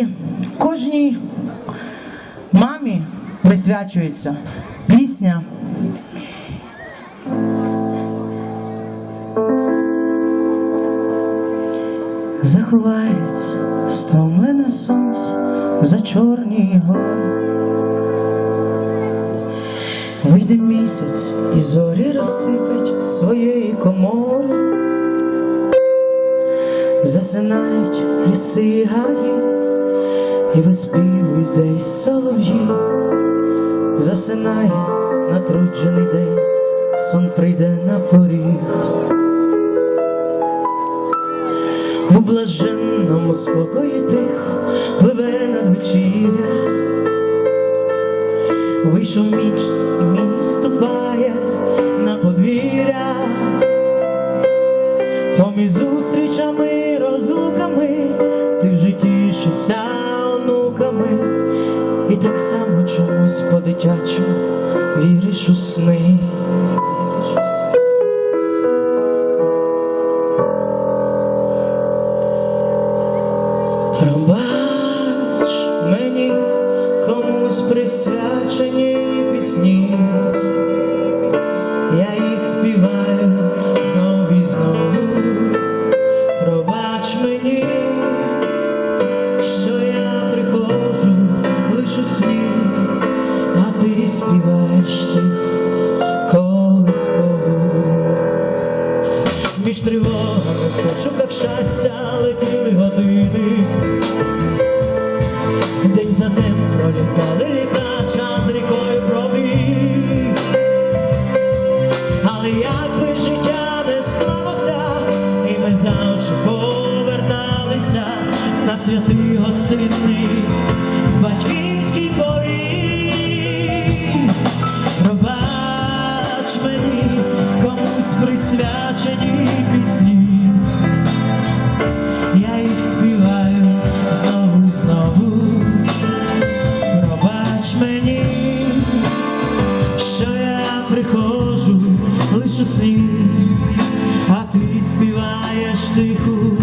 І кожній мамі присвячується пісня. Заховається стомлене сонце за чорні гори. Вийде місяць і зорі розсипать своєї комори. Засинають ліси гаї, і виспівує десь солов'ї, засинає натруджений день, сон прийде на поріг. У блаженному спокої тих пливе надвечір'я, вийшов міч, онуками, і так само чомусь по-дитячому віриш у сни. Віриш у сни. Пробач мені комусь присвячені пісні, Між тривогами в пошуках щастя летіли години. День за днем пролітали літа, час рікою пробіг. Але як би життя не склалося, і ми завжди поверталися на святий гостинний батьківський що я приходжу лише сніг, сні, а ти співаєш тиху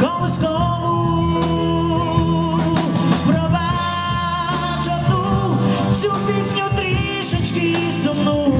колискову. Пробач одну цю пісню трішечки сумну.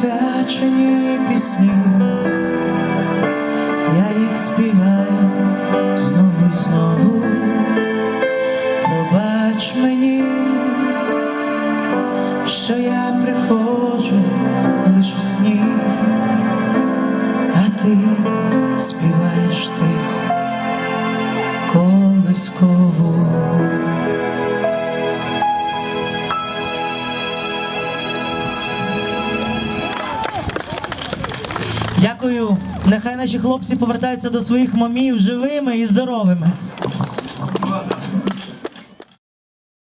Присвячені пісні, я їх співаю знову і знову. Пробач мені, що я приходжу лиш у сні, а ти співаєш тихо колискову. Нехай наші хлопці повертаються до своїх мамів живими і здоровими.